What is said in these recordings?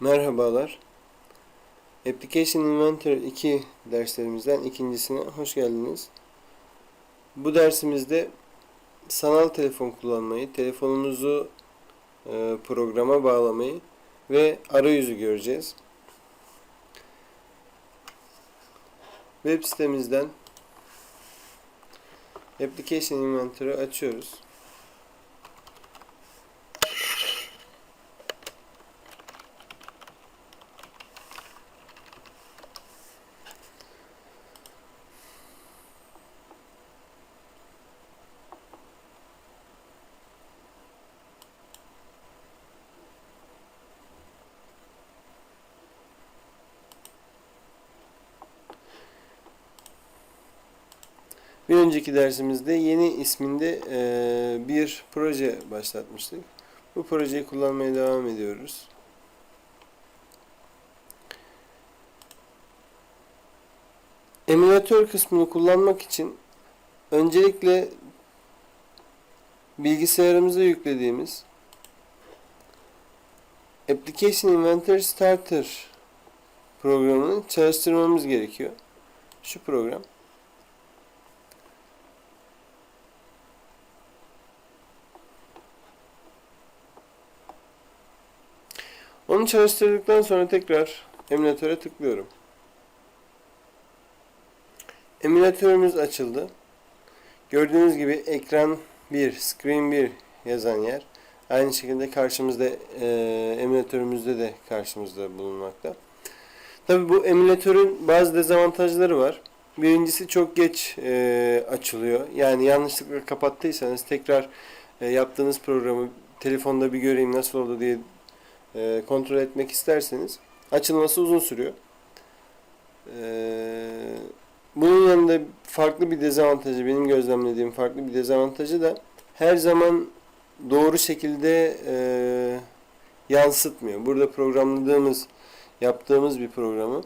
Merhabalar. Application Inventor 2 derslerimizden ikincisine hoş geldiniz. Bu dersimizde sanal telefon kullanmayı, telefonumuzu e, programa bağlamayı ve arayüzü göreceğiz. Web sitemizden Application Inventor'ı açıyoruz. Bir önceki dersimizde yeni isminde eee, bir proje başlatmıştık. Bu projeyi kullanmaya devam ediyoruz. Emülatör kısmını kullanmak için öncelikle bilgisayarımıza yüklediğimiz Application Inventor Starter programını çalıştırmamız gerekiyor. Şu program. Onu çalıştırdıktan sonra tekrar emülatöre tıklıyorum. Emülatörümüz açıldı. Gördüğünüz gibi ekran 1, screen 1 yazan yer. Aynı şekilde karşımızda e, emülatörümüzde de karşımızda bulunmakta. Tabi bu emülatörün bazı dezavantajları var. Birincisi çok geç e, açılıyor. Yani yanlışlıkla kapattıysanız tekrar e, yaptığınız programı telefonda bir göreyim nasıl oldu diye e, kontrol etmek isterseniz açılması uzun sürüyor. E, bunun yanında farklı bir dezavantajı, benim gözlemlediğim farklı bir dezavantajı da her zaman doğru şekilde e, yansıtmıyor. Burada programladığımız, yaptığımız bir programı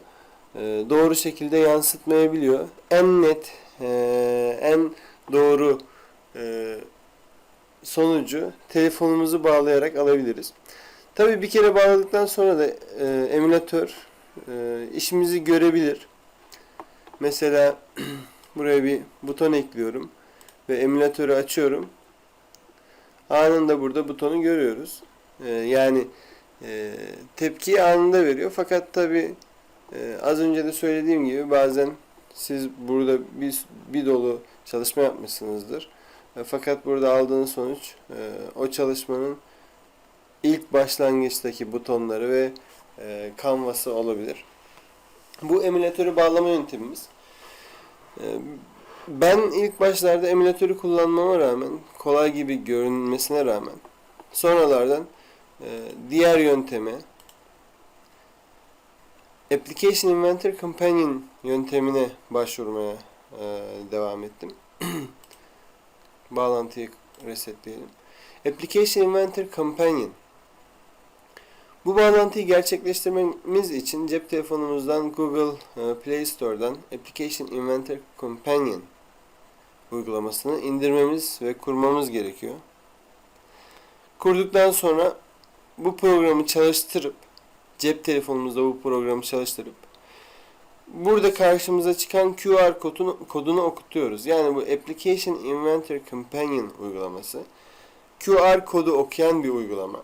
e, doğru şekilde yansıtmayabiliyor. En net, e, en doğru e, sonucu telefonumuzu bağlayarak alabiliriz. Tabii bir kere bağladıktan sonra da e, emülatör e, işimizi görebilir. Mesela buraya bir buton ekliyorum ve emülatörü açıyorum. Anında burada butonu görüyoruz. E, yani e, tepkiyi anında veriyor. Fakat tabii e, az önce de söylediğim gibi bazen siz burada bir, bir dolu çalışma yapmışsınızdır. E, fakat burada aldığınız sonuç e, o çalışmanın ilk başlangıçtaki butonları ve e, kanvası olabilir. Bu emülatörü bağlama yöntemimiz. E, ben ilk başlarda emülatörü kullanmama rağmen, kolay gibi görünmesine rağmen sonralardan e, diğer yönteme Application Inventor Companion yöntemine başvurmaya e, devam ettim. Bağlantıyı resetleyelim. Application Inventor Companion bu bağlantıyı gerçekleştirmemiz için cep telefonumuzdan Google e, Play Store'dan Application Inventor Companion uygulamasını indirmemiz ve kurmamız gerekiyor. Kurduktan sonra bu programı çalıştırıp cep telefonumuzda bu programı çalıştırıp burada karşımıza çıkan QR kodunu, kodunu okutuyoruz. Yani bu Application Inventor Companion uygulaması QR kodu okuyan bir uygulama.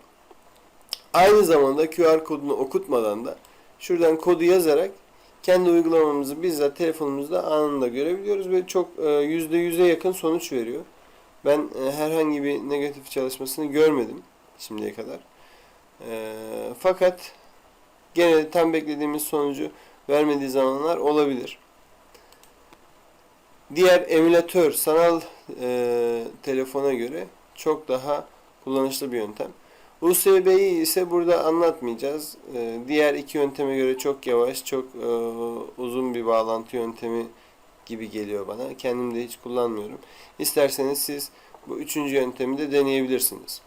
Aynı zamanda QR kodunu okutmadan da şuradan kodu yazarak kendi uygulamamızı bizzat telefonumuzda anında görebiliyoruz ve çok e, yüzde yüze yakın sonuç veriyor. Ben e, herhangi bir negatif çalışmasını görmedim şimdiye kadar. E, fakat gene tam beklediğimiz sonucu vermediği zamanlar olabilir. Diğer emülatör sanal e, telefona göre çok daha kullanışlı bir yöntem. USB'yi ise burada anlatmayacağız. Ee, diğer iki yönteme göre çok yavaş, çok e, uzun bir bağlantı yöntemi gibi geliyor bana. Kendim de hiç kullanmıyorum. İsterseniz siz bu üçüncü yöntemi de deneyebilirsiniz.